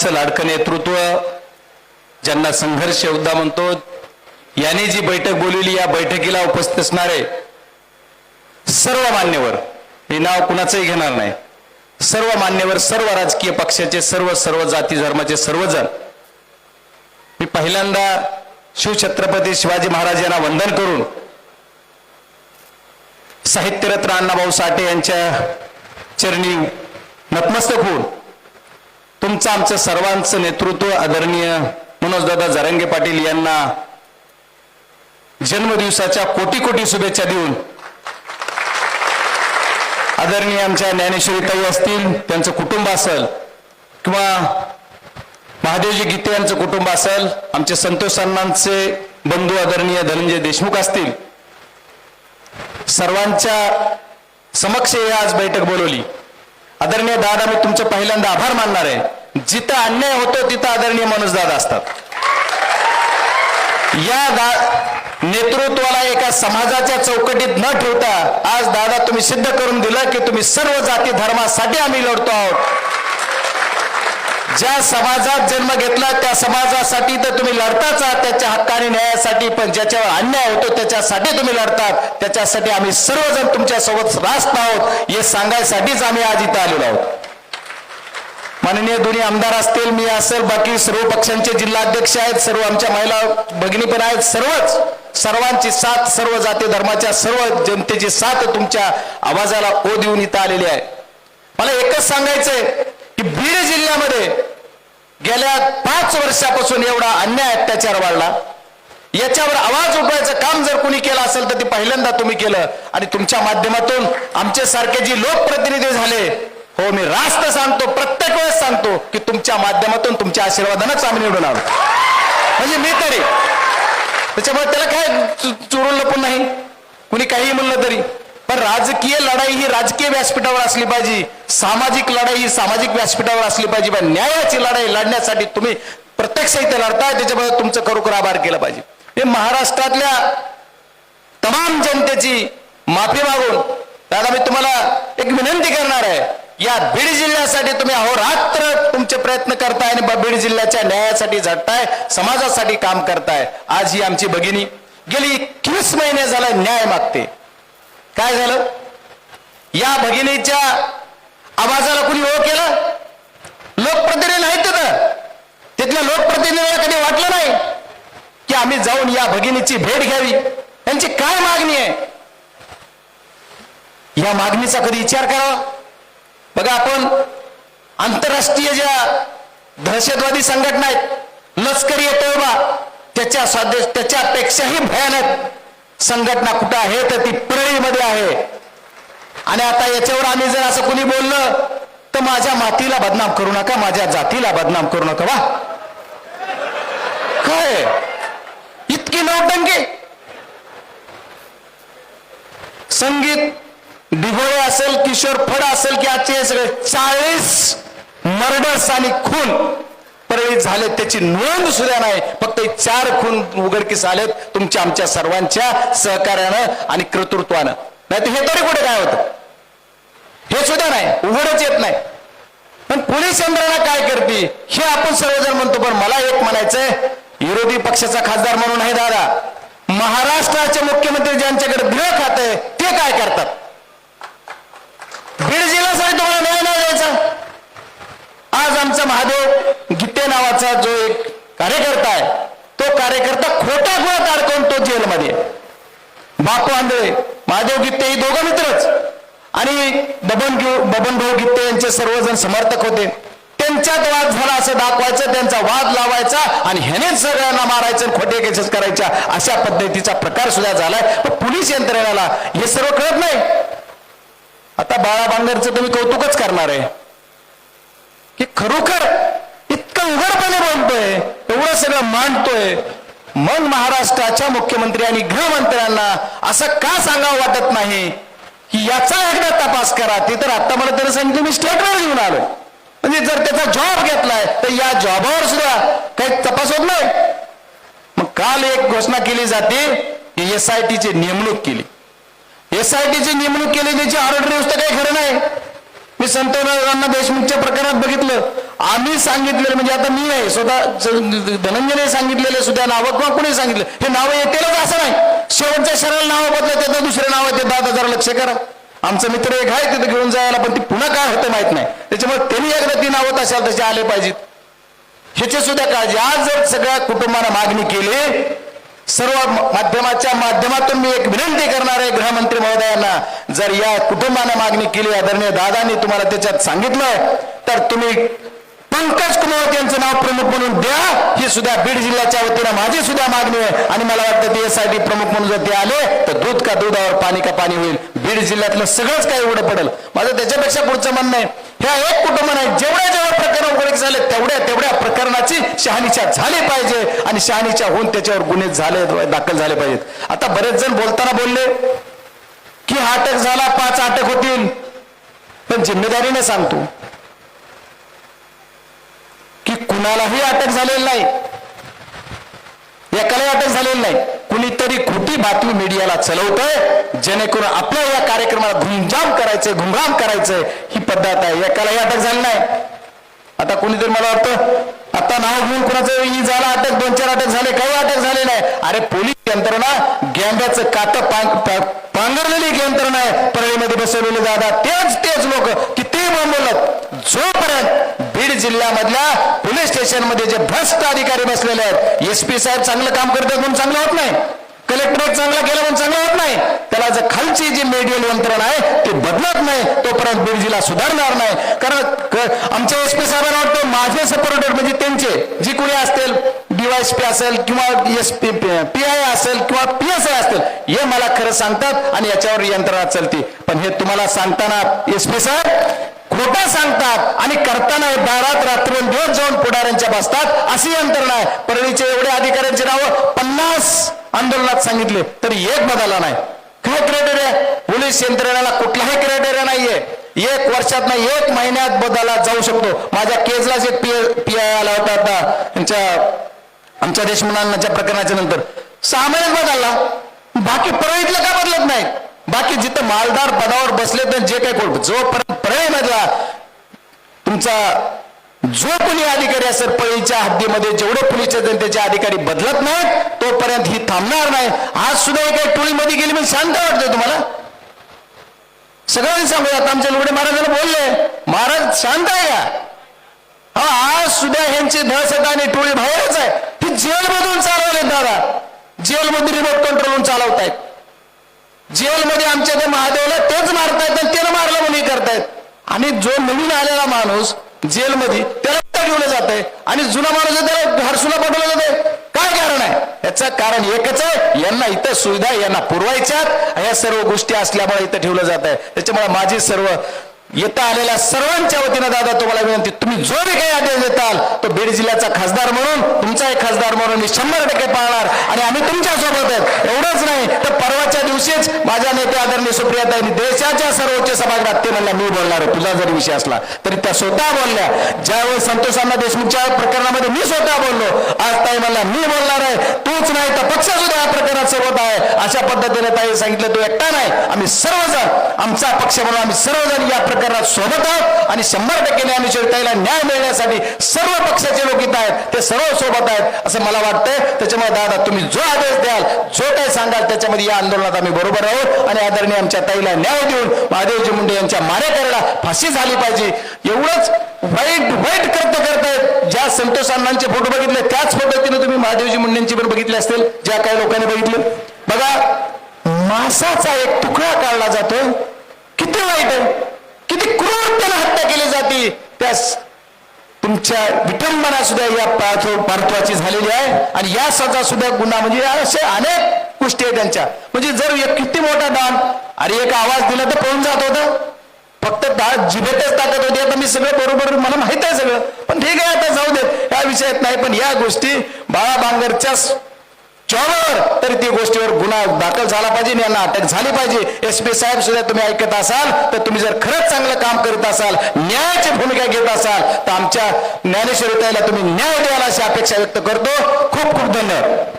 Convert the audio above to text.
सर्वांचं लाडकं नेतृत्व ज्यांना संघर्ष योद्धा म्हणतो यांनी जी बैठक बोलवली या बैठकीला उपस्थित असणारे सर्व मान्यवर हे नाव कुणाचंही घेणार नाही सर्व मान्यवर सर्व राजकीय पक्षाचे सर्व सर्व जाती धर्माचे सर्वजण मी पहिल्यांदा शिवछत्रपती शिवाजी महाराज यांना वंदन करून साहित्यरत्न अण्णाभाऊ साठे यांच्या चरणी नतमस्तक होऊन तुमचं आमचं सर्वांचं नेतृत्व आदरणीय मनोजदादा जरंगे पाटील यांना जन्मदिवसाच्या कोटी कोटी शुभेच्छा देऊन आदरणीय आमच्या ज्ञानेश्वरीताई असतील त्यांचं कुटुंब असेल किंवा महादेवजी गीते यांचं कुटुंब असेल आमचे संतोष अण्णांचे बंधू आदरणीय धनंजय देशमुख असतील सर्वांच्या समक्ष आज बैठक बोलवली. आदरणीय दादा मी तुमचं पहिल्यांदा आभार मानणार आहे. जिथं अन्याय होतो तिथं आदरणीय मनोज दादा असतात. या दा नेतृत्वाला एका समाजाच्या चौकटीत न ठेवता आज दादा तुम्ही सिद्ध करून दिलं की तुम्ही सर्व जाती धर्मासाठी आम्ही लढतो आहोत. ज्या समाजात जन्म घेतला त्या समाजासाठी तर तुम्ही लढताच आहात त्याच्या हक्काने न्यायासाठी पण ज्याच्यावर अन्याय होतो त्याच्यासाठी तुम्ही लढतात. त्याच्यासाठी आम्ही सर्वजण तुमच्यासोबत रास्त आहोत हे सांगायसाठीच आम्ही आज इथं आलेलो आहोत. माननीय दोन्ही आमदार असतील मी असेल बाकी सर्व पक्षांचे जिल्हाध्यक्ष आहेत सर्व आमच्या महिला भगिनी पण आहेत सर्वच सर्वांची साथ सर्व जाती धर्माच्या सर्व जनतेची साथ तुमच्या आवाजाला ओ देऊन इथं आलेली आहे. मला एकच सांगायचंय की बीड जिल्ह्यामध्ये गेल्या पाच वर्षापासून एवढा अन्याय अत्याचार वाढला. याच्यावर आवाज उठवायचं काम जर कोणी केलं असेल तर ते पहिल्यांदा तुम्ही केलं. आणि तुमच्या माध्यमातून आमचे सारखे जी लोकप्रतिनिधी झाले हो मी रास्त सांगतो प्रत्येक वेळेस सांगतो की तुमच्या माध्यमातून तुमच्या आशीर्वादानंच आम्ही निवडून आलो. म्हणजे मी तरी. त्याच्यामुळे त्याला काय चु- चुरून लपून नाही. कुणी काही म्हणलं तरी. पण राजकीय लढाई ही राजकीय व्यासपीठावर असली पाहिजे. सामाजिक लढाई ही सामाजिक व्यासपीठावर असली पाहिजे. पण न्यायाची लढाई लढण्यासाठी तुम्ही प्रत्यक्ष इथे लढताय त्याच्याबद्दल तुमचं खरोखर आभार केला पाहिजे. हे महाराष्ट्रातल्या तमाम जनतेची माफी मागून दादा मी तुम्हाला एक विनंती करणार आहे. या बीड जिल्ह्यासाठी तुम्ही अहोरात्र तुमचे प्रयत्न करताय आणि बीड जिल्ह्याच्या न्यायासाठी झटताय समाजासाठी काम करताय. आज ही आमची भगिनी गेली एकवीस महिने झालं न्याय मागते. काय झालं? या भगिनीच्या आवाजाला कुणी हो केलं? लोकप्रतिनिधी नाहीत तिथं. तिथल्या लोकप्रतिनिधीला कधी वाटलं नाही की आम्ही जाऊन या भगिनीची भेट घ्यावी? त्यांची काय मागणी आहे? या मागणीचा कधी विचार करावा? आपण आंतरराष्ट्रीय ज्या दहशतवादी संघटना आहेत लष्करी तोबा त्याच्या स्वादेश त्याच्यापेक्षाही भयानक संघटना कुठं आहे तर ती परळीमध्ये आहे. आणि आता याच्यावर आम्ही जर असं कुणी बोललं तर माझ्या मातीला बदनाम करू नका माझ्या जातीला बदनाम करू नका. वा! काय? इतकी नौटंकी! संगीत डिभोळे असेल किशोर फड असेल की आजचे सगळे चाळीस मर्डर्स आणि खून परळीत झाले त्याची नोंद सुद्धा नाही. फक्त चार खून उघडकीस आलेत तुमच्या आमच्या सर्वांच्या सहकार्यानं आणि कर्तृत्वानं. नाही तर हे तरी कुठे काय होतं? हे सुद्धा नाही उघडच येत नाही. पण पोलीस यंत्रणा काय करते? हे आपण सर्वजण म्हणतो पण मला एक म्हणायचंय विरोधी पक्षाचा खासदार म्हणून नाही दादा. महाराष्ट्राचे मुख्यमंत्री ज्यांच्याकडे गृह खात आहे काय करतात बीड जिल्ह्यासाठी तुम्हाला न्याय नाही द्यायचा आज आमचा महादेव गीते नावाचा जो एक कार्यकर्ता आहे. तो कार्यकर्ता खोटा गुन्हा काढून तो जेलमध्ये. बापू आंधळे महादेव गित्ते हे दोघं मित्रच. आणि बबन बबन भाऊ गित्ते यांचे सर्वजण समर्थक होते. त्यांच्यात वाद झाला असं दाखवायचं त्यांचा वाद लावायचा आणि ह्यानेच सगळ्यांना मारायचं आणि खोटे केसेस करायच्या अशा पद्धतीचा प्रकार सुद्धा झालाय. पोलीस यंत्रणेला हे सर्व कळत नाही. आता बाळा बांगरचं तुम्ही कौतुकच करणार आहे. की खरोखर एवढं मांडतोय मग महाराष्ट्राच्या मुख्यमंत्री आणि गृहमंत्र्यांना असं का सांगावं वाटत नाही? की याचा एकदा तपास करा. ते तर आता मला तरी सांगितलं मी स्टेटवर घेऊन आलो म्हणजे जर त्याचा जॉब घेतलाय तर या जॉबावर सुद्धा काही तपास होत नाही. मग काल एक घोषणा केली जाते की एस आय टीची नेमणूक केली. एस आय टीची नेमणूक केली त्याची ऑर्डर न्यूज काही खरं नाही. मी संत देशमुखच्या प्रकरणात बघितलं. आम्ही सांगितलेलं म्हणजे आता मी नाही स्वतः ज- धनंजयने सांगितलेले सुद्धा नावं किंवा कुणी सांगितलं हे नावं येतीलच असं नाही. शेवटच्या शरीराला नावं बदलत येतं दुसरे नाव येते दादा जरा लक्ष करा. आमचा मित्र एक आहे तिथे घेऊन जायला पण ती पुन्हा काय होतं माहीत नाही. त्याच्यामुळे त्यांनी एकदा ती नावं तशा तसे आले पाहिजेत. ह्याची सुद्धा काळजी. आज जर सगळ्या कुटुंबाने मागणी केली सर्व माध्यमाच्या माध्यमातून मी एक विनंती करणार आहे गृहमंत्री महोदयांना जर या कुटुंबाने मागणी केली आदरणीय दादांनी तुम्हाला त्याच्यात सांगितलं तर तुम्ही पंकज कुमार यांचं नाव प्रमुख म्हणून द्या. ही सुद्धा बीड जिल्ह्याच्या वतीनं माझी सुद्धा मागणी आहे. आणि मला वाटतं ते एसआयटी प्रमुख म्हणून जर ते आले तर दूध का दुधावर पाणी का पाणी होईल? बीड जिल्ह्यातलं सगळंच काही उघडं पडेल. माझं त्याच्यापेक्षा पुढचं म्हणणं आहे ह्या एक कुटुंब नाही जेवढ्या जेवढ्या प्रकरण उघडीक झाले तेवढ्या तेवढ्या प्रकरणाची शहानिशा झाली पाहिजे. आणि शहानिशा होऊन त्याच्यावर गुन्हे झाले दाखल झाले पाहिजेत. आता बरेच जण बोलताना बोलले की हा अटक झाला पाच अटक होतील. पण जिम्मेदारीने सांगतो की कुणालाही अटक झालेली नाही. एकालाही अटक झालेली नाही. कुणीतरी खोटी बातमी मीडियाला चलवतंय जेणेकरून आपल्या या कार्यक्रमाला घुमजाम करायचंय घुमघाम करायचंय. ही पद्धत आहे. एकालाही अटक झाली नाही. आता कुणीतरी मला वाटतं आता नाव घेऊन कुणाचं ही झाला अटक दोन चार अटक झाले काही अटक झाले नाही. अरे पोलीस यंत्रणा गेंड्याचं कात पांघरलेली यंत्रणा आहे. परळीमध्ये बसवलेले दादा तेच तेच लोक किती बोलत जोपर्यंत बीड जिल्ह्यामधल्या पोलीस स्टेशनमध्ये जे भ्रष्ट अधिकारी बसलेले आहेत एस पी साहेब चांगलं काम करतात म्हणून चांगलं होत नाही. कलेक्टरेट चांगला केलं म्हणून चांगलं होत नाही. त्याला जर खालची जी मेडियल यंत्रणा आहे ती बदलत नाही. तोपर्यंत बीड जिल्हा सुधारणार नाही. कारण आमच्या एस पी साहेबांना वाटतं माझे सपोर्टर म्हणजे त्यांचे. जी कोणी असतील डीवायसपी असेल किंवा एस पी पी आय असेल किंवा पी एस आय असतील हे मला खरं सांगतात आणि याच्यावर यंत्रणा चालते. पण हे तुम्हाला सांगताना एस पी साहेब खोटा सांगतात आणि करताना दारात दारात रात्रंदिवस जाऊन पुढाऱ्यांच्या बसतात अशी यंत्रणा आहे. परळीचे एवढे अधिकाऱ्यांची नाव पन्नास आंदोलनात सांगितले तरी एक बदलला नाही. काय क्रायटेरिया पोलीस यंत्रणेला कुठलाही क्रायटेरिया नाहीये. एक वर्षात नाही एक महिन्यात बदलला जाऊ शकतो. माझ्या केजलाच एक पी पी आय आला होता आता त्यांच्या आमच्या देशमुखांच्या प्रकरणाच्या नंतर. सहा महिन्यात बदलला. बाकी परळीतलं का बदलत नाही? बाकी जिथं मालदार पदावर बसले तर जे काही कोण जोपर्यंत परळीमधला तुमचा जो कोणी अधिकारी असेल पळीच्या हद्दीमध्ये जेवढे पोलीस जनतेचे अधिकारी बदलत नाहीत तोपर्यंत ही थांबणार नाही. आज सुद्धा एक काही टोळीमध्ये गेली म्हणजे शांत वाटतंय तुम्हाला. सगळ्यांनी सांगूयात आमच्या लुगडे महाराजांना बोलले. महाराज शांत आहे का? हा आज सुद्धा ह्यांची दहशत आणि टोळी बाहेरच आहे. ती जेलमधून चालवले दादा. जेलमधून रिमोट कंट्रोलून चालवतायत. जेलमध्ये आमच्या त्या महादेवला तेच मारतायत आणि त्याला मारलं म्हणून करतायत. आणि जो नवीन आलेला माणूस जेलमध्ये त्याला घेऊन जात आहे आणि जुना माणूस आहे त्याला हरसुला पाठवलं जाते काय कारण आहे? याचं कारण एकच आहे यांना इथं सुविधा यांना पुरवायच्यात. या सर्व गोष्टी असल्यामुळे इथं ठेवलं जात आहे त्याच्यामुळे माझी सर्व येता आलेल्या सर्वांच्या वतीनं दादा तुम्हाला विनंती तुम्ही जो बी काही आदेश देताल तो बीड जिल्ह्याचा खासदार म्हणून तुमचा एक खासदार म्हणून मी शंभर टक्के पाळणार. आणि आम्ही तुमच्यासोबत आहेत. एवढंच नाही तर परवाच्या दिवशीच माझ्या नेते आदरणीय सुप्रियाताईंनी देशाच्या सर्वोच्च सभागृहात ते म्हणला मी बोलणार आहे तुझा जरी विषय असला तरी त्या स्वतः बोलल्या. ज्यावेळेस संतोष अण्णा देशमुखच्या प्रकरणामध्ये मी स्वतः बोललो आज ताई म्हणला मी बोलणार आहे तूच नाही तर पक्ष या सोबत आहे. अशा पद्धतीने ताई सांगितलं तो एकटा नाही. आम्ही सर्वजण आमचा पक्ष म्हणून आम्ही सर्वजण या प्रकरणात सोबत आहोत. आणि शंभर टक्के शेवटाईला न्याय मिळण्यासाठी सर्व पक्षाचे लोक इथं आहेत. ते सर्व सोबत आहेत असं मला वाटतंय. त्याच्यामुळे दादा तुम्ही जो आदेश द्याल जो काही सांगाल त्याच्यामध्ये या आंदोलनात आम्ही बरोबर आहोत. आणि आदरणीय आमच्या ताईला न्याय देऊन महादेवजी मुंडे यांच्या मारेकऱ्याला फाशी झाली पाहिजे. एवढंच वाईट वाईट करत करतायत ज्या संतोष अण्णांचे फोटो बघितले त्याच पद्धतीने तुम्ही महादेवजी मुंडेंची पण बघितले असतील ज्या काही लोकांनी बघितले. बघा मासाचा एक तुकडा काढला जातो किती वाईट आहे. किती क्रूरतेने हत्या केली जाते. त्या तुमच्या विटंबना सुद्धा या पार्थो पार्थवाची झालेली आहे. आणि या सजा सुद्धा गुन्हा म्हणजे असे अनेक गोष्टी आहेत त्यांच्या. म्हणजे जर एक किती मोठा दान अरे एक आवाज दिला तर पळून जात होता. फक्त दा जिभेतच ताकद होती. आता मी सगळं बरोबर मला माहीत आहे सगळं. पण ठीक आहे आता जाऊ देत. या विषयात नाही पण या गोष्टी बाळा बांगरच्या तरी ती गोष्टीवर गुन्हा दाखल झाला पाहिजे यांना अटक झाली पाहिजे. एस पी साहेब सुद्धा तुम्ही ऐकत असाल तर तुम्ही जर खरंच चांगलं काम करत असाल न्यायाची भूमिका घेत असाल तर आमच्या ज्ञानेश्वरी तुम्ही न्याय द्याल अशी अपेक्षा व्यक्त करतो. खूप खूप धन्यवाद.